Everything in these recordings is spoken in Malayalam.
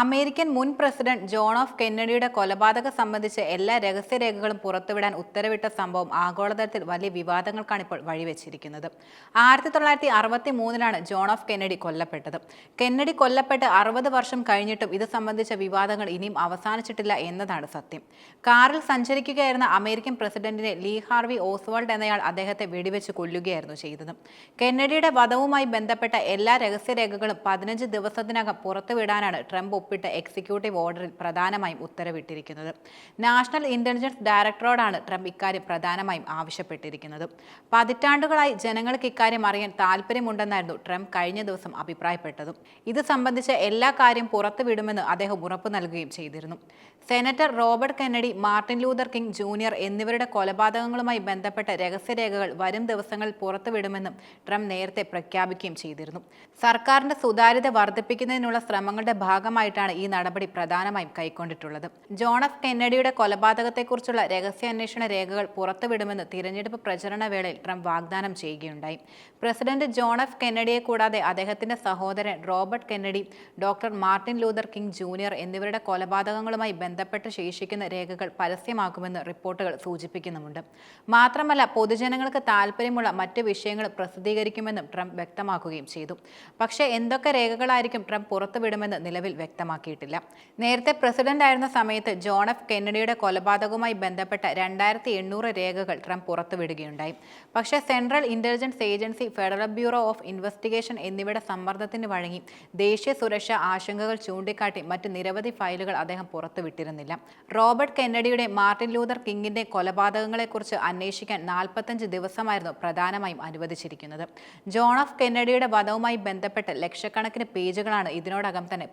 അമേരിക്കൻ മുൻ പ്രസിഡന്റ് ജോൺ ഓഫ് കെന്നഡിയുടെ കൊലപാതകം സംബന്ധിച്ച് എല്ലാ രഹസ്യരേഖകളും പുറത്തുവിടാൻ ഉത്തരവിട്ട സംഭവം ആഗോളതലത്തിൽ വലിയ വിവാദങ്ങൾക്കാണ് ഇപ്പോൾ വഴിവെച്ചിരിക്കുന്നത്. ആയിരത്തി തൊള്ളായിരത്തി അറുപത്തി മൂന്നിലാണ് ജോൺ ഓഫ് കെന്നഡി കൊല്ലപ്പെട്ടത്. കെന്നഡി കൊല്ലപ്പെട്ട് അറുപത് വർഷം കഴിഞ്ഞിട്ടും ഇത് സംബന്ധിച്ച വിവാദങ്ങൾ ഇനിയും അവസാനിച്ചിട്ടില്ല എന്നതാണ് സത്യം. കാറിൽ സഞ്ചരിക്കുകയായിരുന്ന അമേരിക്കൻ പ്രസിഡന്റിനെ ലീ ഹാർവി ഓസ്വാൾഡ് എന്നയാൾ അദ്ദേഹത്തെ വെടിവെച്ച് കൊല്ലുകയായിരുന്നു ചെയ്തത്. കെന്നഡിയുടെ വധവുമായി ബന്ധപ്പെട്ട എല്ലാ രഹസ്യരേഖകളും പതിനഞ്ച് ദിവസത്തിനകം പുറത്തുവിടാനാണ് ട്രംപ് ഒപ്പിട്ട എക്സിക്യൂട്ടീവ് ഓർഡറിൽ പ്രധാനമായും ഉത്തരവിട്ടിരിക്കുന്നത്. നാഷണൽ ഇന്റലിജൻസ് ഡയറക്ടറോടാണ് ട്രംപ് ഇക്കാര്യം പ്രധാനമായും ആവശ്യപ്പെട്ടിരിക്കുന്നത്. പതിറ്റാണ്ടുകളായി ജനങ്ങൾക്ക് ഇക്കാര്യം അറിയാൻ താല്പര്യമുണ്ടെന്നായിരുന്നു ട്രംപ് കഴിഞ്ഞ ദിവസം അഭിപ്രായപ്പെട്ടതും. ഇത് സംബന്ധിച്ച എല്ലാ കാര്യം പുറത്തുവിടുമെന്ന് അദ്ദേഹം ഉറപ്പു നൽകുകയും ചെയ്തിരുന്നു. Senator Robert Kennedy Martin Luther King Junior എന്നിവരുടെ കൊലപാതകങ്ങളുമായി ബന്ധപ്പെട്ട രഹസ്യരേഖകൾ വരും ദിവസങ്ങളിൽ പുറത്തുവിടുമെന്നും ട്രംപ് നേരത്തെ പ്രഖ്യാപിക്കുകയും ചെയ്തിരുന്നു. സർക്കാരിന്റെ സുതാര്യത വർദ്ധിപ്പിക്കുന്നതിനുള്ള ശ്രമങ്ങളുടെ ഭാഗമായിട്ടാണ് ഈ നടപടി പ്രധാനമായും കൈക്കൊണ്ടിട്ടുള്ളത്. ജോൺ എഫ് കെന്നഡിയുടെ കൊലപാതകത്തെക്കുറിച്ചുള്ള രഹസ്യാന്വേഷണ രേഖകൾ പുറത്തുവിടുമെന്ന് തിരഞ്ഞെടുപ്പ് പ്രചരണ വേളയിൽ ട്രംപ് വാഗ്ദാനം ചെയ്യുകയുണ്ടായി. പ്രസിഡന്റ് ജോൺ എഫ് കെന്നഡിയെ കൂടാതെ അദ്ദേഹത്തിന്റെ സഹോദരൻ Robert Kennedy doctor Martin Luther King Junior എന്നിവരുടെ കൊലപാതകങ്ങളുമായി ബന്ധപ്പെട്ട് ശേഷിക്കുന്ന രേഖകൾ പരസ്യമാക്കുമെന്ന് റിപ്പോർട്ടുകൾ സൂചിപ്പിക്കുന്നുമുണ്ട്. മാത്രമല്ല പൊതുജനങ്ങൾക്ക് താല്പര്യമുള്ള മറ്റ് വിഷയങ്ങൾ പ്രസിദ്ധീകരിക്കുമെന്നും ട്രംപ് വ്യക്തമാക്കുകയും ചെയ്തു. പക്ഷേ എന്തൊക്കെ രേഖകളായിരിക്കും ട്രംപ് പുറത്തുവിടുമെന്ന് നിലവിൽ വ്യക്തമാക്കിയിട്ടില്ല നേരത്തെ പ്രസിഡന്റ് ആയിരുന്ന സമയത്ത് ജോൺ എഫ് കെന്നഡിയുടെ കൊലപാതകവുമായി ബന്ധപ്പെട്ട രണ്ടായിരത്തി എണ്ണൂറ് രേഖകൾ ട്രംപ് പുറത്തുവിടുകയുണ്ടായി. പക്ഷേ Central Intelligence Agency Federal Bureau of Investigation എന്നിവയുടെ സമ്മർദ്ദത്തിന് വഴങ്ങി ദേശീയ സുരക്ഷാ ആശങ്കകൾ ചൂണ്ടിക്കാട്ടി മറ്റ് നിരവധി ഫയലുകൾ അദ്ദേഹം പുറത്തുവിട്ടിരുന്നില്ല. റോബർട്ട് കെന്നഡിയുടെ മാർട്ടിൻ ലൂതർ കിങ്ങിന്റെ കൊലപാതകങ്ങളെക്കുറിച്ച് അന്വേഷിക്കാൻ നാൽപ്പത്തഞ്ച് ദിവസമായിരുന്നു പ്രധാനമായും അനുവദിച്ചിരിക്കുന്നത്. ജോൺ ഓഫ് കെന്നഡിയുടെ വധവുമായി ബന്ധപ്പെട്ട് ലക്ഷക്കണക്കിന് പേജുകളാണ് ഇതിനോടകം തന്നെ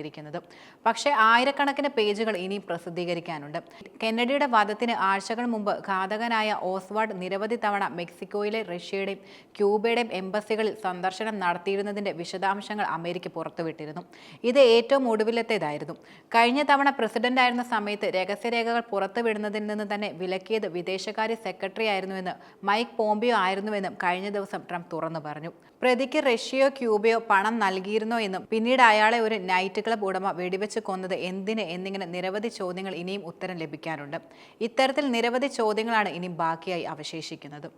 പുറത്തുവിട്ടിരിക്കുന്നത് പക്ഷേ ആയിരക്കണക്കിന് പേജുകൾ ഇനി പ്രസിദ്ധീകരിക്കാനുണ്ട്. കെന്നഡിയുടെ വധത്തിന് ആഴ്ചകൾ മുമ്പ് ഘാതകനായ ഓസ്വാർഡ് നിരവധി തവണ മെക്സിക്കോയിലെ റഷ്യയുടെയും ക്യൂബയുടെയും എംബസികളിൽ സന്ദർശനം നടത്തിയിരുന്നതിന്റെ വിശദാംശങ്ങൾ അമേരിക്ക പുറത്തുവിട്ടിരുന്നു. ഇത് ഏറ്റവും ഒടുവിലത്തേതായിരുന്നു. കഴിഞ്ഞ തവണ പ്രസിഡന്റായിരുന്ന സമയത്ത് രഹസ്യരേഖകൾ പുറത്തുവിടുന്നതിൽ നിന്ന് തന്നെ വിലക്കിയത് വിദേശകാര്യ സെക്രട്ടറി ആയിരുന്നുവെന്ന് മൈക്ക് പോംപിയോ ആയിരുന്നുവെന്നും കഴിഞ്ഞ ദിവസം ട്രംപ് തുറന്നു പറഞ്ഞു. പ്രതിക്ക് റഷ്യയോ ക്യൂബയോ പണം നൽകിയിരുന്നോ എന്നും പിന്നീട് അയാളെ ഒരു നൈറ്റ് ക്ലബ് ഉടമ വെടിവെച്ച് കൊന്നത് എന്തിന് എന്നിങ്ങനെ നിരവധി ചോദ്യങ്ങൾ ഇനിയും ഉത്തരം ലഭിക്കാനുണ്ട്. ഇത്തരത്തിൽ നിരവധി ചോദ്യങ്ങളാണ് ഇനിയും ബാക്കിയായി അവശേഷിക്കുന്നത്.